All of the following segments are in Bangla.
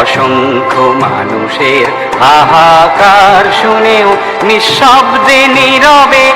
অসংখ্য মানুষের হাহাকার শুনেও নিঃশব্দে নীরবে,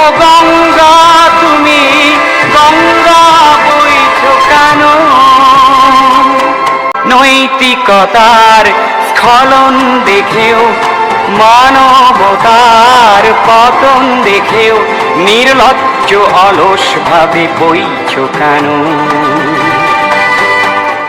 ও গঙ্গা, তুমি গঙ্গা বইছ কেন? নৈতিকতার স্খলন দেখেও, মানবতার পতন দেখেও, নির্লজ্জ অলস ভাবে বইছ কেন?